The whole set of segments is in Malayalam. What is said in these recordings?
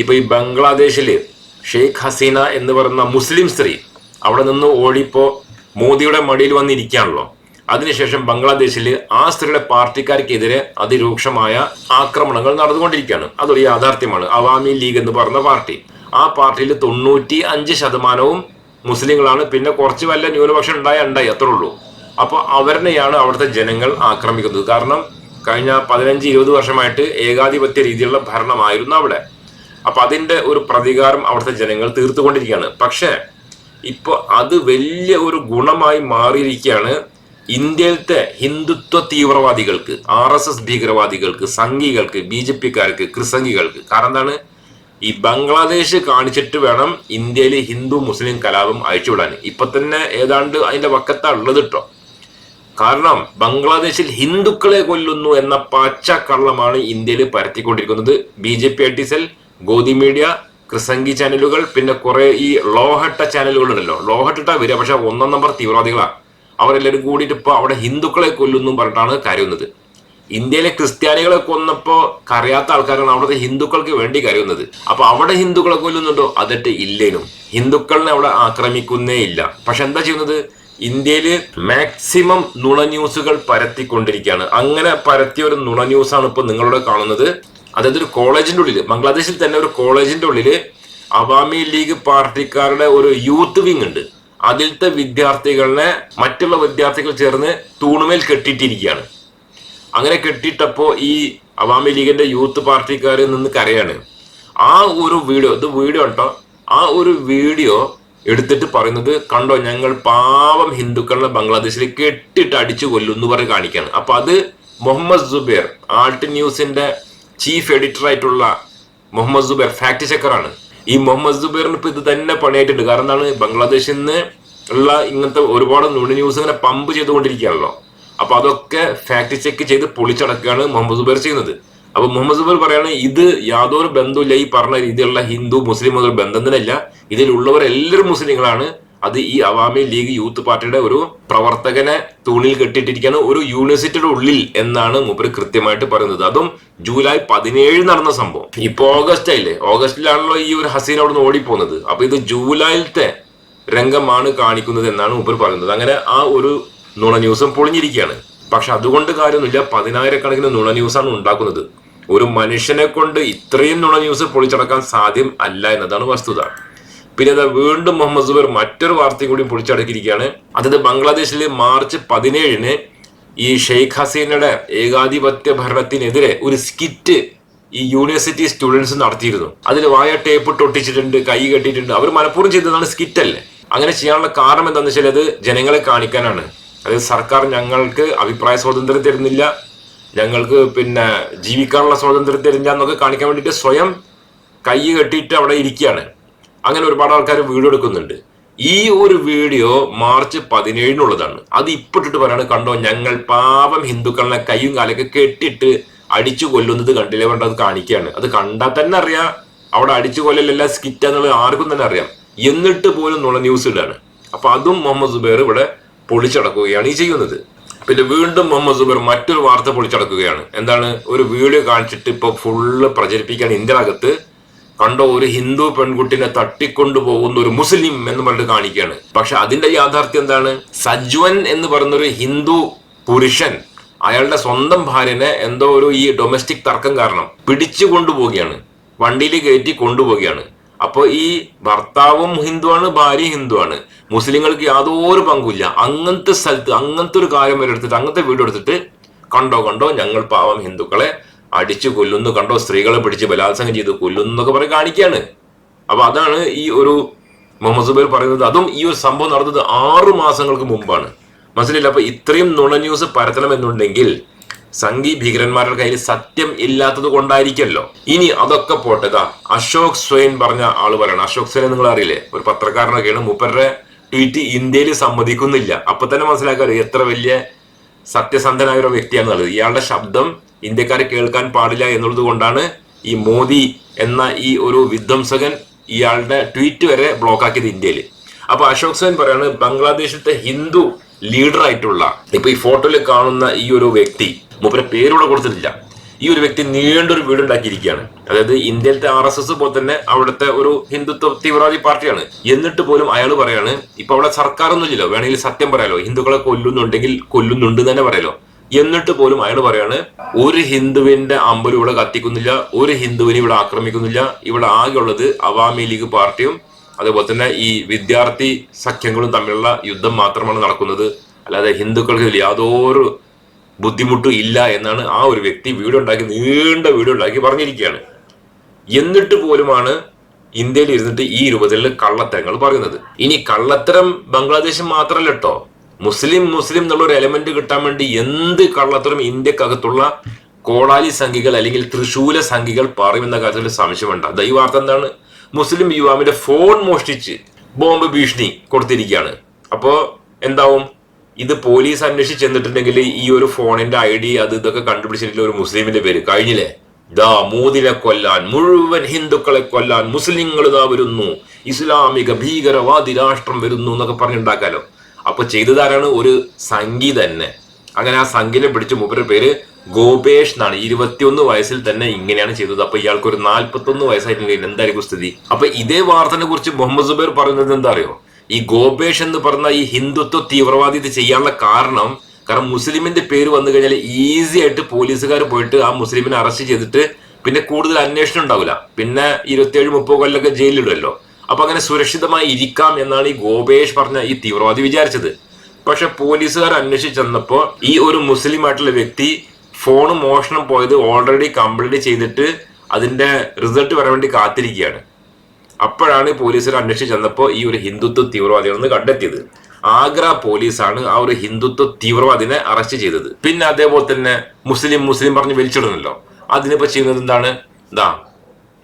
ഇപ്പൊ ഈ ബംഗ്ലാദേശിൽ ഷെയ്ഖ് ഹസീന എന്ന് പറയുന്ന മുസ്ലിം സ്ത്രീ അവിടെ നിന്ന് ഓടിപ്പോ മോദിയുടെ മടിയിൽ വന്നിരിക്കുകയാണല്ലോ. അതിനുശേഷം ബംഗ്ലാദേശിൽ ആ സ്ത്രീയുടെ പാർട്ടിക്കാർക്കെതിരെ അതിരൂക്ഷമായ ആക്രമണങ്ങൾ നടന്നുകൊണ്ടിരിക്കുകയാണ്. അതൊരു യാഥാർത്ഥ്യമാണ്. അവാമി ലീഗ് എന്ന് പറയുന്ന പാർട്ടി. ആ പാർട്ടിയിൽ തൊണ്ണൂറ്റി അഞ്ച് ശതമാനവും മുസ്ലിങ്ങളാണ്. പിന്നെ കുറച്ച് വല്ല ന്യൂനപക്ഷം ഉണ്ടായ ഉണ്ടായി അത്രേ ഉള്ളൂ. അപ്പോൾ അവരെയാണ് അവിടുത്തെ ജനങ്ങൾ ആക്രമിക്കുന്നത്. കാരണം കഴിഞ്ഞ പതിനഞ്ച് ഇരുപത് വർഷമായിട്ട് ഏകാധിപത്യ രീതിയിലുള്ള ഭരണമായിരുന്നു അവിടെ. അപ്പൊ അതിന്റെ ഒരു പ്രതികാരം അവിടുത്തെ ജനങ്ങൾ തീർത്തുകൊണ്ടിരിക്കുകയാണ്. പക്ഷെ ഇപ്പൊ അത് വലിയ ഒരു ഗുണമായി മാറിയിരിക്കുകയാണ് ഇന്ത്യയിലത്തെ ഹിന്ദുത്വ തീവ്രവാദികൾക്ക് ആർ എസ് എസ് ഭീകരവാദികൾക്ക് സംഘികൾക്ക് ബി ജെ പിക്കാർക്ക് ക്രിസംഘികൾക്ക്. കാരണം എന്താണ്? ഈ ബംഗ്ലാദേശ് കാണിച്ചിട്ട് വേണം ഇന്ത്യയിൽ ഹിന്ദു മുസ്ലിം കലാപം അയച്ചുവിടാൻ ഇപ്പൊ തന്നെ ഏതാണ്ട് അതിന്റെ വക്കത്താ ഉള്ളത് കേട്ടോ കാരണം ബംഗ്ലാദേശിൽ ഹിന്ദുക്കളെ കൊല്ലുന്നു എന്ന പച്ചക്കള്ളമാണ് ഇന്ത്യയിൽ പരത്തിക്കൊണ്ടിരിക്കുന്നത്. ബി ജെ പി ഐ ഗോദി മീഡിയ ക്രിസംഗി ചാനലുകൾ പിന്നെ കുറെ ഈ ലോഹട്ട ചാനലുകൾ ഉണ്ടല്ലോ ലോഹട്ട വരിക പക്ഷെ ഒന്നാം നമ്പർ തീവ്രവാദികളാണ് അവരെല്ലാവരും കൂടിയിട്ട് ഇപ്പൊ അവിടെ ഹിന്ദുക്കളെ കൊല്ലുന്നു പറഞ്ഞിട്ടാണ് കരയുന്നത് ഇന്ത്യയിലെ ക്രിസ്ത്യാനികളെ കൊന്നപ്പോ കരയാത്ത ആൾക്കാരാണ് അവിടുത്തെ ഹിന്ദുക്കൾക്ക് വേണ്ടി കരയുന്നത് അപ്പൊ അവിടെ ഹിന്ദുക്കളെ കൊല്ലുന്നുണ്ടോ? അതിട്ട് ഇല്ലേനും. ഹിന്ദുക്കളിനെ അവിടെ ആക്രമിക്കുന്നേ ഇല്ല. പക്ഷെ എന്താ ചെയ്യുന്നത്? ഇന്ത്യയിൽ മാക്സിമം നുണ ന്യൂസുകൾ പരത്തിക്കൊണ്ടിരിക്കുകയാണ്. അങ്ങനെ പരത്തിയ ഒരു നുണ ന്യൂസാണ് ഇപ്പൊ നിങ്ങളോട് കാണുന്നത്. അതായത് ഒരു കോളേജിന്റെ ഉള്ളിൽ ബംഗ്ലാദേശിൽ തന്നെ ഒരു കോളേജിന്റെ ഉള്ളിൽ അവാമി ലീഗ് പാർട്ടിക്കാരുടെ ഒരു യൂത്ത് വിങ് ഉണ്ട്. അതിലത്തെ വിദ്യാർത്ഥികളെ മറ്റുള്ള വിദ്യാർത്ഥികൾ ചേർന്ന് തൂണുമേൽ കെട്ടിയിട്ടിരിക്കുകയാണ്. അങ്ങനെ കെട്ടിയിട്ടപ്പോൾ ഈ അവാമി ലീഗിന്റെ യൂത്ത് പാർട്ടിക്കാർ നിന്ന് കരയാണ്. ആ ഒരു വീഡിയോ ഇത് വീഡിയോ കേട്ടോ ആ ഒരു വീഡിയോ എടുത്തിട്ട് പറയുന്നത് കണ്ടോ? ഞങ്ങൾ പാവം ഹിന്ദുക്കളെ ബംഗ്ലാദേശിൽ കെട്ടിട്ട് അടിച്ചു കൊല്ലും എന്ന് പറഞ്ഞ് കാണിക്കുകയാണ് അപ്പൊ അത് മുഹമ്മദ് സുബൈർ ആൾട്ട് ന്യൂസിന്റെ ചീഫ് എഡിറ്റർ ആയിട്ടുള്ള മുഹമ്മദ് സുബൈർ ഫാക്ട് ചെക്കറാണ് ഈ മുഹമ്മദ് സുബൈറിന് ഇപ്പൊ ഇത് തന്നെ പണിയായിട്ടുണ്ട്. കാരണം എന്താണ്? ബംഗ്ലാദേശിൽ നിന്ന് ഉള്ള ഇങ്ങനത്തെ ഒരുപാട് നുണി ന്യൂസ് ഇങ്ങനെ പമ്പ് ചെയ്തുകൊണ്ടിരിക്കുകയാണല്ലോ. അപ്പൊ അതൊക്കെ ഫാക്ട് ചെക്ക് ചെയ്ത് പൊളിച്ചടക്കുകയാണ് മുഹമ്മദ് സുബൈർ ചെയ്യുന്നത്. അപ്പൊ മുഹമ്മദ് സുബൈർ പറയാണ് ഇത് യാതൊരു ബന്ധമില്ല ഈ പറഞ്ഞ രീതിയിലുള്ള ഹിന്ദു മുസ്ലിം ഒരു ബന്ധം തന്നെ ഇല്ല ഇതിലുള്ളവരെല്ലാവരും മുസ്ലിങ്ങളാണ്. അത് ഈ അവാമി ലീഗ് യൂത്ത് പാർട്ടിയുടെ ഒരു പ്രവർത്തകനെ തൂണിൽ കെട്ടിയിട്ടിരിക്കുകയാണ് ഒരു യൂണിവേഴ്സിറ്റിയുടെ ഉള്ളിൽ എന്നാണ് മൂപ്പര് കൃത്യമായിട്ട് പറയുന്നത്. അതും ജൂലൈ പതിനേഴ് നടന്ന സംഭവം. ഇപ്പൊ ഓഗസ്റ്റ് ആയില്ലേ? ഓഗസ്റ്റിലാണല്ലോ ഈ ഒരു ഹസീൻ അവിടെ നിന്ന് ഓടിപ്പോകുന്നത്. അപ്പൊ ഇത് ജൂലൈയിലത്തെ രംഗമാണ് കാണിക്കുന്നത് എന്നാണ് മൂപ്പർ പറയുന്നത്. അങ്ങനെ ആ ഒരു നുണ ന്യൂസും പൊളിഞ്ഞിരിക്കുകയാണ്. പക്ഷെ അതുകൊണ്ട് കാര്യമൊന്നുമില്ല. പതിനായിരക്കണക്കിന് നുണ ന്യൂസാണ് ഉണ്ടാക്കുന്നത്. ഒരു മനുഷ്യനെ കൊണ്ട് ഇത്രയും നുണ ന്യൂസ് പൊളിച്ചടക്കാൻ സാധ്യം അല്ല എന്നതാണ് വസ്തുത. പിന്നെ അത് വീണ്ടും മുഹമ്മദ് സുബൈർ മറ്റൊരു വാർത്തയും കൂടി പൊളിച്ചടക്കിയിരിക്കുകയാണ്. അതായത് ബംഗ്ലാദേശിൽ മാർച്ച് പതിനേഴിന് ഈ ഷെയ്ഖ് ഹസീനയുടെ ഏകാധിപത്യ ഭരണത്തിനെതിരെ ഒരു സ്കിറ്റ് ഈ യൂണിവേഴ്സിറ്റി സ്റ്റുഡൻസ് നടത്തിയിരുന്നു. അതിൽ വായ ടേപ്പ് ഒട്ടിച്ചിട്ടുണ്ട് കൈ കെട്ടിയിട്ടുണ്ട്. അവർ മനഃപൂർവം ചെയ്തതാണ് സ്കിറ്റ് അല്ലേ? അങ്ങനെ ചെയ്യാനുള്ള കാരണം എന്താണെന്ന് വെച്ചാൽ അത് ജനങ്ങളെ കാണിക്കാനാണ്. അതായത് സർക്കാർ ഞങ്ങൾക്ക് അഭിപ്രായ സ്വാതന്ത്ര്യം തരുന്നില്ല ഞങ്ങൾക്ക് പിന്നെ ജീവിക്കാനുള്ള സ്വാതന്ത്ര്യം തരില്ല എന്നൊക്കെ കാണിക്കാൻ വേണ്ടിയിട്ട് സ്വയം കൈ കെട്ടിയിട്ട് അവിടെ ഇരിക്കുകയാണ്. അങ്ങനെ ഒരുപാട് ആൾക്കാർ വീഡിയോ എടുക്കുന്നുണ്ട്. ഈ ഒരു വീഡിയോ മാർച്ച് പതിനേഴിനുള്ളതാണ്. അത് ഇപ്പിട്ടിട്ട് പറയാണ് കണ്ടോ ഞങ്ങൾ പാവം ഹിന്ദുക്കളെ കൈയും കാലൊക്കെ കെട്ടിട്ട് അടിച്ചു കൊല്ലുന്നത് കണ്ടില്ലേ പറഞ്ഞത് അത് കാണിക്കുകയാണ് അത് കണ്ടാൽ തന്നെ അറിയാം. അവിടെ അടിച്ചു കൊല്ലലല്ല സ്കിറ്റ് എന്നുള്ളത് ആർക്കും തന്നെ അറിയാം. എന്നിട്ട് പോലും എന്നുള്ള ന്യൂസ് ഇടാണ്. അപ്പൊ അതും മുഹമ്മദ് സുബേർ ഇവിടെ പൊളിച്ചടക്കുകയാണ് ഈ ചെയ്യുന്നത്. പിന്നെ വീണ്ടും മുഹമ്മദ് സുബേർ മറ്റൊരു വാർത്ത പൊളിച്ചടക്കുകയാണ്. എന്താണ്? ഒരു വീഡിയോ കാണിച്ചിട്ട് ഇപ്പൊ ഫുള്ള് പ്രചരിപ്പിക്കാൻ ഇന്ത്യക്കകത്ത് കണ്ടോ ഒരു ഹിന്ദു പെൺകുട്ടിനെ തട്ടിക്കൊണ്ടുപോകുന്ന ഒരു മുസ്ലിം എന്ന് പറഞ്ഞിട്ട് കാണിക്കുകയാണ്. പക്ഷെ അതിന്റെ യാഥാർത്ഥ്യം എന്താണ്? സജ്വൻ എന്ന് പറയുന്ന ഒരു ഹിന്ദു പുരുഷൻ അയാളുടെ സ്വന്തം ഭാര്യനെ എന്തോ ഒരു ഈ ഡൊമസ്റ്റിക് തർക്കം കാരണം പിടിച്ചു കൊണ്ടുപോവുകയാണ്. വണ്ടിയിൽ കയറ്റി കൊണ്ടുപോവുകയാണ്. അപ്പോൾ ഈ ഭർത്താവും ഹിന്ദുവാണ് ഭാര്യ ഹിന്ദുവാണ്. മുസ്ലിങ്ങൾക്ക് യാതൊരു പങ്കുമില്ല. അങ്ങനത്തെ സ്ഥലത്ത് അങ്ങനത്തെ ഒരു കാര്യം വരെ എടുത്തിട്ട് അങ്ങനത്തെ വീട് എടുത്തിട്ട് കണ്ടോ കണ്ടോ ഞങ്ങൾ പാവം ഹിന്ദുക്കളെ അടിച്ചു കൊല്ലുന്നു കണ്ടോ? സ്ത്രീകളെ പിടിച്ച് ബലാത്സംഗം ചെയ്ത് കൊല്ലുന്നു എന്നൊക്കെ പറഞ്ഞ് കാണിക്കുകയാണ് അപ്പൊ അതാണ് ഈ ഒരു മുഹമ്മദ് സുബൈർ പറയുന്നത്. അതും ഈ ഒരു സംഭവം നടന്നത് ആറു മാസങ്ങൾക്ക് മുമ്പാണ്. മനസ്സിലില്ല അപ്പൊ ഇത്രയും നുണ ന്യൂസ് പരത്തണമെന്നുണ്ടെങ്കിൽ സംഘി ഭീകരന്മാരുടെ കയ്യിൽ സത്യം ഇല്ലാത്തത് കൊണ്ടായിരിക്കല്ലോ. ഇനി അതൊക്കെ പോട്ടതാ അശോക് സ്വയൻ പറഞ്ഞ ആൾ പറയണം. അശോക് സ്വയൻ നിങ്ങൾ അറിയില്ലേ? ഒരു പത്രക്കാരനൊക്കെയാണ്. മൂപ്പരുടെ ട്വീറ്റ് ഇന്ത്യയിൽ സമ്മതിക്കുന്നില്ല. അപ്പൊ തന്നെ മനസ്സിലാക്കാറ് എത്ര വലിയ സത്യസന്ധനായ ഒരു വ്യക്തിയാണെന്നുള്ളത്. ഇയാളുടെ ശബ്ദം ഇന്ത്യക്കാരെ കേൾക്കാൻ പാടില്ല എന്നുള്ളത് കൊണ്ടാണ് ഈ മോദി എന്ന ഈ ഒരു വിധ്വംസകൻ ഇയാളുടെ ട്വീറ്റ് വരെ ബ്ലോക്കാക്കിയത് ഇന്ത്യയിൽ അപ്പൊ അശോക് സെൻ പറയാണ് ബംഗ്ലാദേശിലത്തെ ഹിന്ദു ലീഡർ ആയിട്ടുള്ള ഇപ്പൊ ഈ ഫോട്ടോയിൽ കാണുന്ന ഈ ഒരു വ്യക്തി മൂപ്പരെ പേരൂടെ കൊടുത്തിട്ടില്ല. ഈ ഒരു വ്യക്തി നീണ്ടൊരു വീട് ഉണ്ടാക്കിയിരിക്കുകയാണ് അതായത് ഇന്ത്യയിലത്തെ ആർ എസ് എസ് പോലെ തന്നെ അവിടുത്തെ ഒരു ഹിന്ദുത്വ തീവ്രവാദി പാർട്ടിയാണ്. എന്നിട്ട് പോലും അയാൾ പറയാണ് ഇപ്പൊ അവിടെ സർക്കാർ ഒന്നുമില്ലല്ലോ വേണമെങ്കിൽ സത്യം പറയാലോ ഹിന്ദുക്കളെ കൊല്ലുന്നുണ്ടെങ്കിൽ കൊല്ലുന്നുണ്ട് തന്നെ പറയാലോ. എന്നിട്ട് പോലും അയാൾ പറയാണ് ഒരു ഹിന്ദുവിന്റെ അമ്പലം ഇവിടെ കത്തിക്കുന്നില്ല ഒരു ഹിന്ദുവിനെ ഇവിടെ ആക്രമിക്കുന്നില്ല. ഇവിടെ ആകെ ഉള്ളത് അവാമി ലീഗ് പാർട്ടിയും അതേപോലെ തന്നെ ഈ വിദ്യാർത്ഥി സഖ്യങ്ങളും തമ്മിലുള്ള യുദ്ധം മാത്രമാണ് നടക്കുന്നത്. അല്ലാതെ ഹിന്ദുക്കൾക്ക് യാതൊരു ബുദ്ധിമുട്ടും ഇല്ല എന്നാണ് ആ ഒരു വ്യക്തി വീഡിയോ ഉണ്ടാക്കി നീണ്ട വീഡിയോ ഉണ്ടാക്കി പറഞ്ഞിരിക്കുകയാണ്. എന്നിട്ട് പോലുമാണ് ഇന്ത്യയിൽ ഇരുന്നിട്ട് ഈ രൂപത്തിൽ കള്ളത്തരങ്ങൾ പറയുന്നത്. ഇനി കള്ളത്തരം ബംഗ്ലാദേശ് മാത്രമല്ല കേട്ടോ. മുസ്ലിം മുസ്ലിം എന്നുള്ള ഒരു എലമെന്റ് കിട്ടാൻ വേണ്ടി എന്ത് കള്ളത്തരം ഇന്ത്യക്കകത്തുള്ള കോടാലി സംഖികൾ അല്ലെങ്കിൽ തൃശൂല സംഖികൾ പറയുമെന്ന കാര്യത്തിൽ സംശയം വേണ്ട. ദൈവാർത്ഥം എന്താണ്? മുസ്ലിം യുവാവിന്റെ ഫോൺ മോഷ്ടിച്ച് ബോംബ് ഭീഷണി കൊടുത്തിരിക്കുകയാണ്. അപ്പോ എന്താവും? ഇത് പോലീസ് അന്വേഷിച്ച് ചെന്നിട്ടുണ്ടെങ്കിൽ ഈ ഒരു ഫോണിന്റെ ഐ ഡി അത് ഇതൊക്കെ കണ്ടുപിടിച്ചിട്ടുള്ള ഒരു മുസ്ലിമിന്റെ പേര് കഴിഞ്ഞില്ലേ? ദാ മോദിനെ കൊല്ലാൻ മുഴുവൻ ഹിന്ദുക്കളെ കൊല്ലാൻ മുസ്ലിങ്ങൾ ഇതാ വരുന്നു. ഇസ്ലാമിക ഭീകരവാദി രാഷ്ട്രം വരുന്നു എന്നൊക്കെ പറഞ്ഞുണ്ടാക്കാലോ. അപ്പൊ ചെയ്തതാരാണ്? ഒരു സംഗി തന്നെ. അങ്ങനെ ആ സംഗിനെ പിടിച്ച മൂപ്പരുടെ പേര് ഗോപേഷ് എന്നാണ്. ഇരുപത്തിയൊന്ന് വയസ്സിൽ തന്നെ ഇങ്ങനെയാണ് ചെയ്തത്. അപ്പൊ ഇയാൾക്ക് ഒരു നാല്പത്തൊന്ന് വയസ്സായിട്ടുണ്ടെങ്കിൽ എന്തായിരിക്കും സ്ഥിതി? അപ്പൊ ഇതേ വാർത്തനെ കുറിച്ച് മുഹമ്മദ് സുബൈർ പറയുന്നത് എന്താ അറിയോ ഈ ഗോപേഷ് എന്ന് പറഞ്ഞ ഈ ഹിന്ദുത്വ തീവ്രവാദി ഇത് ചെയ്യാനുള്ള കാരണം കാരണം മുസ്ലിമിന്റെ പേര് വന്നു കഴിഞ്ഞാൽ ഈസി ആയിട്ട് പോലീസുകാർ പോയിട്ട് ആ മുസ്ലിമിനെ അറസ്റ്റ് ചെയ്തിട്ട് പിന്നെ കൂടുതൽ അന്വേഷണം ഉണ്ടാവില്ല. പിന്നെ ഇരുപത്തിയേഴ് മുപ്പത് കൊല്ലൊക്കെ ജയിലിലിടുമല്ലോ അപ്പൊ അങ്ങനെ സുരക്ഷിതമായി ഇരിക്കാം എന്നാണ് ഈ ഗോപേഷ് പറഞ്ഞ ഈ തീവ്രവാദി വിചാരിച്ചത്. പക്ഷെ പോലീസുകാർ അന്വേഷിച്ചെന്നപ്പോ ഈ ഒരു മുസ്ലിം ആയിട്ടുള്ള വ്യക്തി ഫോൺ മോഷണം പോയത് ഓൾറെഡി കംപ്ലീറ്റ് ചെയ്തിട്ട് അതിന്റെ റിസൾട്ട് വരാൻ വേണ്ടി കാത്തിരിക്കുകയാണ്. അപ്പോഴാണ് പോലീസുകാർ അന്വേഷിച്ച് ചെന്നപ്പോൾ ഈ ഒരു ഹിന്ദുത്വ തീവ്രവാദികളെന്ന് കണ്ടെത്തിയത്. ആഗ്ര പോലീസാണ് ആ ഒരു ഹിന്ദുത്വ തീവ്രവാദിനെ അറസ്റ്റ് ചെയ്തത്. പിന്നെ അതേപോലെ തന്നെ മുസ്ലിം മുസ്ലിം പറഞ്ഞ് വലിച്ചിടുന്നല്ലോ. അതിനിപ്പോ ചെയ്യുന്നത് എന്താണ്? ഇതാ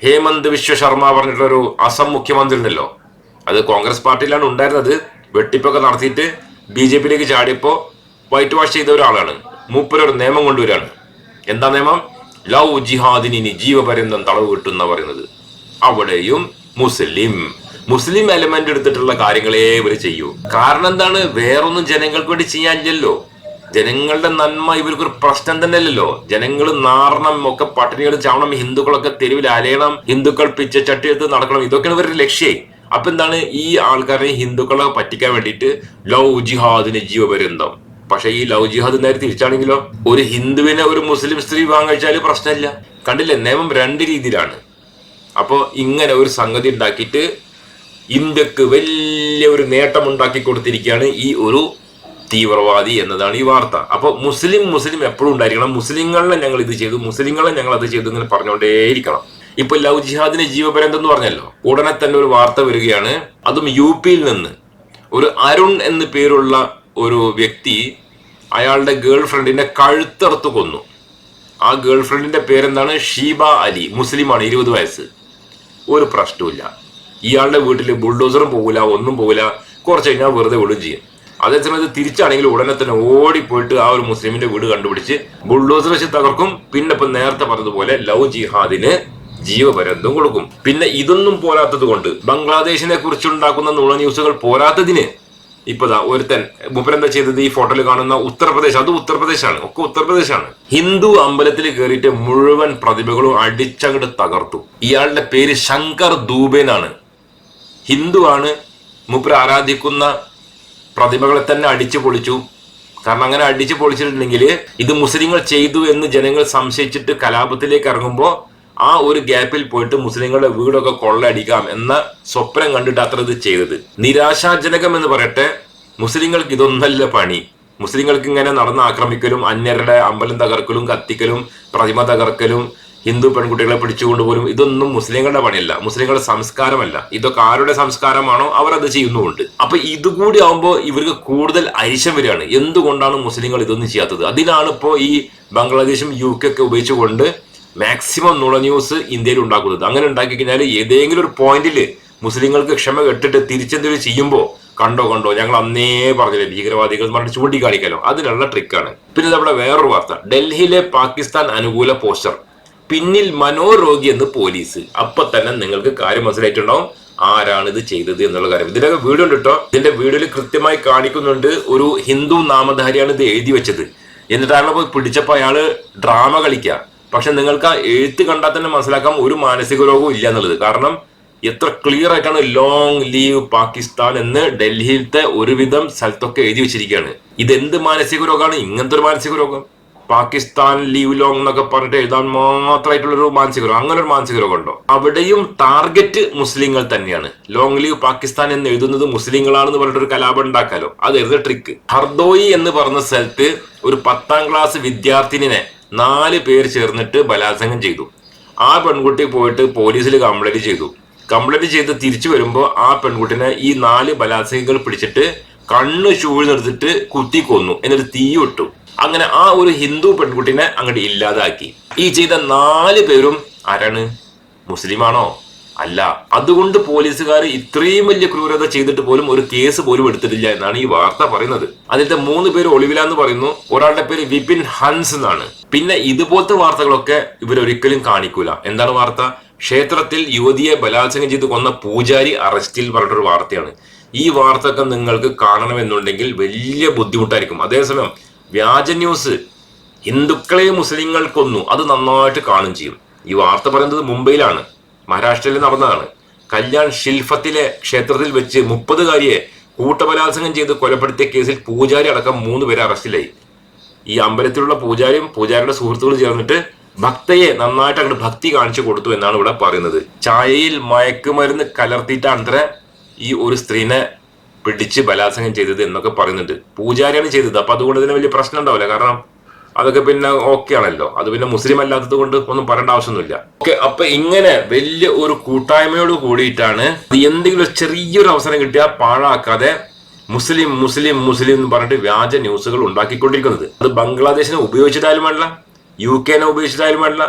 ഹേമന്ത് വിശ്വ ശർമ്മ ഒരു അസം മുഖ്യമന്ത്രി ഉണ്ടല്ലോ. അത് കോൺഗ്രസ് പാർട്ടിയിലാണ് ഉണ്ടായിരുന്നത്. വെട്ടിപ്പൊക്കെ നടത്തിയിട്ട് ബി ജെ പിയിലേക്ക് ചാടിയപ്പോ വൈറ്റ് വാഷ് ചെയ്ത ഒരാളാണ്. മൂപ്പരൊരു നിയമം കൊണ്ടുവരാണ് എന്താ നിയമം? ലവ് ജിഹാദിന് ജീവപര്യന്തം തളവ് കിട്ടുന്ന പറയുന്നത്. അവിടെയും മുസ്ലിം. മുസ്ലിം എലമെന്റ് എടുത്തിട്ടുള്ള കാര്യങ്ങളേ ഇവർ ചെയ്യൂ. കാരണം എന്താണ്? വേറൊന്നും ജനങ്ങൾക്ക് വേണ്ടി ചെയ്യാനില്ലല്ലോ. ജനങ്ങളുടെ നന്മ ഇവർക്കൊരു പ്രശ്നം തന്നെ അല്ലല്ലോ ജനങ്ങൾ നാറണം ഒക്കെ പട്ടിണികൾ ചാവണം ഹിന്ദുക്കളൊക്കെ തെരുവിൽ അലയണം ഹിന്ദുക്കൾ പിച്ചച്ചട്ടി എടുത്ത് നടക്കണം. ഇതൊക്കെയാണ് ഇവരുടെ ലക്ഷ്യം. അപ്പൊ എന്താണ് ഈ ആൾക്കാരെ ഹിന്ദുക്കളെ പറ്റിക്കാൻ വേണ്ടിയിട്ട് ലവ് ജിഹാദിന് ജീവപര്യന്തം. പക്ഷെ ഈ ലവ് ജിഹാദ് നേരെ തിരിച്ചാണെങ്കിലോ? ഒരു ഹിന്ദുവിനെ ഒരു മുസ്ലിം സ്ത്രീ വിവാഹം കഴിച്ചാൽ പ്രശ്നമില്ല. കണ്ടില്ലേ? നിയമം രണ്ട് രീതിയിലാണ്. അപ്പോൾ ഇങ്ങനെ ഒരു സംഗതി ഉണ്ടാക്കിയിട്ട് ഇന്ത്യയ്ക്ക് വലിയ ഒരു നേട്ടം ഉണ്ടാക്കി കൊടുത്തിരിക്കുകയാണ് ഈ ഒരു തീവ്രവാദി എന്നതാണ് ഈ വാർത്ത. അപ്പോൾ മുസ്ലിം മുസ്ലിം എപ്പോഴും ഉണ്ടായിരിക്കണം. മുസ്ലിങ്ങളെ ഞങ്ങൾ ഇത് ചെയ്തു മുസ്ലിങ്ങളെ ഞങ്ങൾ അത് ചെയ്തു ഇങ്ങനെ പറഞ്ഞുകൊണ്ടേയിരിക്കണം. ഇപ്പൊ ലവ് ജിഹാദിന് ജീവപര്യന്തം എന്ന് പറഞ്ഞല്ലോ. ഉടനെ തന്നെ ഒരു വാർത്ത വരികയാണ്. അതും യു പിയിൽ നിന്ന്. ഒരു അരുൺ എന്ന് പേരുള്ള ഒരു വ്യക്തി അയാളുടെ ഗേൾ ഫ്രണ്ടിന്റെ കഴുത്തറുത്ത് കൊന്നു. ആ ഗേൾ ഫ്രണ്ടിന്റെ പേരെന്താണ്? ഷീബ അലി. മുസ്ലിമാണ് ഇരുപത് വയസ്സ്. ഒരു പ്രശ്നവും ഇയാളുടെ വീട്ടിൽ ബുൾഡോസറും പോകില്ല ഒന്നും പോകില്ല കുറച്ച് കഴിഞ്ഞാൽ വെറുതെ വിടുകയും ചെയ്യും. അതേസമയത്ത് തിരിച്ചാണെങ്കിൽ ഉടനെ തന്നെ ഓടിപ്പോയിട്ട് ആ ഒരു മുസ്ലിമിന്റെ വീട് കണ്ടുപിടിച്ച് ബുൾഡോസർ വെച്ച് തകർക്കും. പിന്നെ ഇപ്പൊ നേരത്തെ പറഞ്ഞതുപോലെ ലവ് ജിഹാദിന് ജീവപര്യന്തം കൊടുക്കും. പിന്നെ ഇതൊന്നും പോരാത്തത് കൊണ്ട് ബംഗ്ലാദേശിനെ കുറിച്ചുണ്ടാക്കുന്ന നുള ന്യൂസുകൾ പോരാത്തതിന് ഇപ്പതാ ഒരുത്തൻ മുപ്പരെന്താ ചെയ്തത് ഈ ഫോട്ടോയിൽ കാണുന്ന ഉത്തർപ്രദേശ്. അത് ഉത്തർപ്രദേശാണ്. ഒക്കെ ഉത്തർപ്രദേശാണ്. ഹിന്ദു അമ്പലത്തിൽ കയറിയിട്ട് മുഴുവൻ പ്രതിഭകളും അടിച്ചങ്ങട് തകർത്തു. ഇയാളുടെ പേര് ശങ്കർ ദൂബെ എന്നാണ് ആണ് മുപ്പര ആരാധിക്കുന്ന പ്രതിഭകളെ തന്നെ അടിച്ചു പൊളിച്ചു. കാരണം അങ്ങനെ അടിച്ചു പൊളിച്ചിട്ടുണ്ടെങ്കിൽ ഇത് മുസ്ലിങ്ങൾ ചെയ്തു എന്ന് ജനങ്ങൾ സംശയിച്ചിട്ട് കലാപത്തിലേക്ക് ഇറങ്ങുമ്പോൾ ആ ഒരു ഗ്യാപ്പിൽ പോയിട്ട് മുസ്ലിങ്ങളുടെ വീടൊക്കെ കൊള്ളടിക്കാം എന്ന സ്വപ്നം കണ്ടിട്ട് അത്ര ഇത് ചെയ്തത്. നിരാശാജനകം എന്ന് പറയട്ടെ മുസ്ലിങ്ങൾക്ക് ഇതൊന്നല്ല പണി. മുസ്ലിങ്ങൾക്ക് ഇങ്ങനെ നടന്ന് ആക്രമിക്കലും അന്യരുടെ അമ്പലം തകർക്കലും കത്തിക്കലും പ്രതിമ തകർക്കലും ഹിന്ദു പെൺകുട്ടികളെ പിടിച്ചുകൊണ്ടുപോലും ഇതൊന്നും മുസ്ലിങ്ങളുടെ പണിയല്ല മുസ്ലിങ്ങളുടെ സംസ്കാരമല്ല. ഇതൊക്കെ ആരുടെ സംസ്കാരമാണോ അവർ അത് ചെയ്യുന്നുമുണ്ട്. അപ്പൊ ഇതുകൂടി ആവുമ്പോൾ ഇവർക്ക് കൂടുതൽ അരിശം വരികയാണ്. എന്തുകൊണ്ടാണ് മുസ്ലിങ്ങൾ ഇതൊന്നും ചെയ്യാത്തത്? അതിനാണ് ഇപ്പോൾ ഈ ബംഗ്ലാദേശും യു കെ ഒക്കെ ഉപയോഗിച്ചുകൊണ്ട് മാക്സിമം നുള ന്യൂസ് ഇന്ത്യയിൽ ഉണ്ടാക്കുന്നത്. അങ്ങനെ ഉണ്ടാക്കി കഴിഞ്ഞാൽ ഏതെങ്കിലും ഒരു പോയിന്റിൽ മുസ്ലിങ്ങൾക്ക് ക്ഷമ കെട്ടിട്ട് തിരിച്ചെന്തെങ്കിലും ചെയ്യുമ്പോൾ കണ്ടോ കണ്ടോ ഞങ്ങൾ അന്നേ പറഞ്ഞില്ലേ ഭീകരവാദികൾ പറഞ്ഞിട്ട് ചൂണ്ടിക്കാണിക്കാലോ. അതിനുള്ള ട്രിക്കാണ് പിന്നെ നമ്മുടെ വേറൊരു വാർത്ത. ഡൽഹിയിലെ പാകിസ്ഥാൻ അനുകൂല പോസ്റ്റർ. പിന്നിൽ മനോരോഗി എന്ന് പോലീസ്. അപ്പൊ തന്നെ നിങ്ങൾക്ക് കാര്യം മനസ്സിലായിട്ടുണ്ടാവും ആരാണ് ഇത് ചെയ്തത് എന്നുള്ള കാര്യം. ഇതിനൊക്കെ വീഡിയോ ഉണ്ട് കേട്ടോ. ഇതിന്റെ വീഡിയോയിൽ കൃത്യമായി കാണിക്കുന്നുണ്ട് ഒരു ഹിന്ദു നാമധാരിയാണ് ഇത് എഴുതി വെച്ചത്. എന്നിട്ടാണ് പോയി പിടിച്ചപ്പോ അയാൾ ഡ്രാമ കളിക്കുക പക്ഷെ നിങ്ങൾക്ക് ആ എഴുത്ത് കണ്ടാൽ തന്നെ മനസ്സിലാക്കാം ഒരു മാനസിക രോഗവും ഇല്ല എന്നുള്ളത്. കാരണം എത്ര ക്ലിയർ ആയിട്ടാണ് ലോങ് ലീവ് പാകിസ്ഥാൻ എന്ന് ഡൽഹിയിലത്തെ ഒരുവിധം സ്ഥലത്തൊക്കെ എഴുതി വെച്ചിരിക്കുകയാണ്. ഇതെന്ത് മാനസിക രോഗമാണ്? ഇങ്ങനത്തെ ഒരു മാനസിക രോഗം. പാകിസ്ഥാൻ ലീവ് ലോങ് എന്നൊക്കെ പറഞ്ഞിട്ട് എഴുതാൻ മാത്രമായിട്ടുള്ളൊരു മാനസിക രോഗം അങ്ങനെ ഒരു മാനസിക രോഗം ഉണ്ടോ? അവിടെയും ടാർഗറ്റ് മുസ്ലിങ്ങൾ തന്നെയാണ്. ലോങ് ലീവ് പാകിസ്ഥാൻ എന്ന് എഴുതുന്നത് മുസ്ലിങ്ങളാണെന്ന് പറഞ്ഞിട്ട് ഒരു കലാപം ഉണ്ടാക്കാലോ? അത് എഴുത ട്രിക്ക് ഹർദോയി എന്ന് പറഞ്ഞ സ്ഥലത്ത് ഒരു പത്താം ക്ലാസ് വിദ്യാർത്ഥിനിനെ നാല് പേര് ചേർന്നിട്ട് ബലാത്സംഗം ചെയ്തു. ആ പെൺകുട്ടി പോയിട്ട് പോലീസിൽ കംപ്ലൈന്റ് ചെയ്തു. കംപ്ലൈന്റ് ചെയ്ത് തിരിച്ചു വരുമ്പോൾ ആ പെൺകുട്ടിനെ ഈ നാല് ബലാത്സംഗികൾ പിടിച്ചിട്ട് കണ്ണ് ചൂഴ്ന്നെടുത്തിട്ട് കുത്തി കൊന്നു. എന്നിട്ട് തീ വിട്ടു. അങ്ങനെ ആ ഒരു ഹിന്ദു പെൺകുട്ടിനെ അങ്ങോട്ട് ഇല്ലാതാക്കി. ഈ ചെയ്ത നാല് പേരും ആരാണ്? മുസ്ലിമാണോ? അല്ല. അതുകൊണ്ട് പോലീസുകാർ ഇത്രയും വലിയ ക്രൂരത ചെയ്തിട്ട് പോലും ഒരു കേസ് പോലും എടുത്തിട്ടില്ല എന്നാണ് ഈ വാർത്ത പറയുന്നത്. അതിലത്തെ മൂന്ന് പേര് ഒളിവിലാന്ന് പറയുന്നു. ഒരാളുടെ പേര് വിപിൻ ഹൻസ് എന്നാണ്. പിന്നെ ഇതുപോലത്തെ വാർത്തകളൊക്കെ ഇവരൊരിക്കലും കാണിക്കൂല. എന്താണ് വാർത്ത? ക്ഷേത്രത്തിൽ യുവതിയെ ബലാത്സംഗം ചെയ്ത് കൊന്ന പൂജാരി അറസ്റ്റിൽ പറഞ്ഞിട്ടൊരു വാർത്തയാണ്. ഈ വാർത്തയൊക്കെ നിങ്ങൾക്ക് കാണണമെന്നുണ്ടെങ്കിൽ വലിയ ബുദ്ധിമുട്ടായിരിക്കും. അതേസമയം വ്യാജ ന്യൂസ്. ഹിന്ദുക്കളെ മുസ്ലിങ്ങൾ കൊന്നു. അത് നന്നായിട്ട് കാണും ചെയ്യും. ഈ വാർത്ത പറയുന്നത് മുംബൈയിലാണ്. മഹാരാഷ്ട്രയിൽ നടന്നതാണ്. കല്യാൺ ഷിൽഫത്തിലെ ക്ഷേത്രത്തിൽ വെച്ച് മുപ്പതുകാരിയെ കൂട്ടബലാത്സംഗം ചെയ്ത് കൊലപ്പെടുത്തിയ കേസിൽ പൂജാരി അടക്കം മൂന്ന് പേരെ അറസ്റ്റിലായി. ഈ അമ്പലത്തിലുള്ള പൂജാരിയും പൂജാരിയുടെ സുഹൃത്തുക്കളും ചേർന്നിട്ട് ഭക്തയെ നന്നായിട്ട് അങ്ങോട്ട് ഭക്തി കാണിച്ചു കൊടുത്തു എന്നാണ് ഇവിടെ പറയുന്നത്. ചായയിൽ മയക്കുമരുന്ന് കലർത്തിയിട്ടാണ് ഈ ഒരു സ്ത്രീനെ പിടിച്ച് ബലാത്സംഗം ചെയ്തത് എന്നൊക്കെ പറയുന്നുണ്ട്. പൂജാരിയാണ് ചെയ്തത്. അപ്പൊ അതുകൊണ്ട് ഇതിന് വലിയ പ്രശ്നം ഉണ്ടാവില്ല. കാരണം അതൊക്കെ പിന്നെ ഓക്കെ ആണല്ലോ. അത് പിന്നെ മുസ്ലിം അല്ലാത്തത് കൊണ്ട് ഒന്നും പറയേണ്ട ആവശ്യമൊന്നുമില്ല. ഓക്കെ അപ്പൊ ഇങ്ങനെ വലിയ ഒരു കൂട്ടായ്മയോട് കൂടിയിട്ടാണ് എന്തെങ്കിലും ചെറിയൊരു അവസരം കിട്ടിയാൽ പാഴാക്കാതെ മുസ്ലിം മുസ്ലിം മുസ്ലിം എന്ന് പറഞ്ഞിട്ട് വ്യാജ ന്യൂസുകൾ ഉണ്ടാക്കിക്കൊണ്ടിരിക്കുന്നത്. അത് ബംഗ്ലാദേശിനെ ഉപയോഗിച്ചിട്ടായാലും വേണ്ട യു കെനെ ഉപയോഗിച്ചിട്ടായാലും വേണ്ട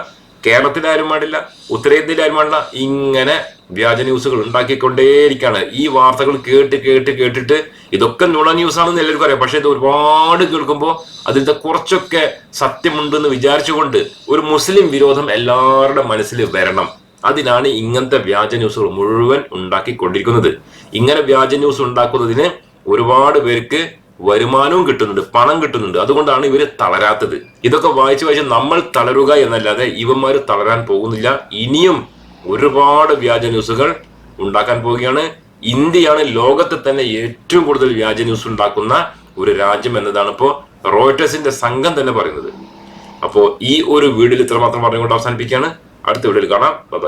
കേരളത്തിലായാലും പാടില്ല ഉത്തരേന്ത്യയിലായാലും പാടില്ല ഇങ്ങനെ വ്യാജ ന്യൂസുകൾ ഉണ്ടാക്കിക്കൊണ്ടേയിരിക്കുകയാണ് ഈ വാർത്തകൾ കേട്ട് കേട്ട് കേട്ടിട്ട് ഇതൊക്കെ നുണ ന്യൂസ് ആണെന്ന് എല്ലാവർക്കും അറിയാം. പക്ഷെ ഇത് ഒരുപാട് കേൾക്കുമ്പോൾ അതിലത്തെ കുറച്ചൊക്കെ സത്യമുണ്ടെന്ന് വിചാരിച്ചുകൊണ്ട് ഒരു മുസ്ലിം വിരോധം എല്ലാവരുടെ മനസ്സിൽ വരണം. അതിനാണ് ഇങ്ങനത്തെ വ്യാജ ന്യൂസുകൾ മുഴുവൻ ഉണ്ടാക്കിക്കൊണ്ടിരിക്കുന്നത്. ഇങ്ങനെ വ്യാജ ന്യൂസ് ഉണ്ടാക്കുന്നതിന് ഒരുപാട് പേർക്ക് വരുമാനവും കിട്ടുന്നുണ്ട് പണം കിട്ടുന്നുണ്ട്. അതുകൊണ്ടാണ് ഇവർ തളരാത്തത്. ഇതൊക്കെ വായിച്ചു വായിച്ച് നമ്മൾ തളരുക എന്നല്ലാതെ ഇവന്മാർ തളരാൻ പോകുന്നില്ല. ഇനിയും ഒരുപാട് വ്യാജ ന്യൂസുകൾ ഉണ്ടാക്കാൻ പോവുകയാണ്. ഇന്ത്യയാണ് ലോകത്തെ തന്നെ ഏറ്റവും കൂടുതൽ വ്യാജ ന്യൂസ് ഉണ്ടാക്കുന്ന ഒരു രാജ്യം എന്നതാണ് ഇപ്പോൾ റോയിട്ടേഴ്സിന്റെ സംഘം തന്നെ പറയുന്നത്. അപ്പോൾ ഈ ഒരു വീഡിയോയിൽ ഇത്രമാത്രം പറഞ്ഞുകൊണ്ട് അവസാനിപ്പിക്കുകയാണ്. അടുത്ത വീഡിയോയിൽ കാണാം. ബൈ.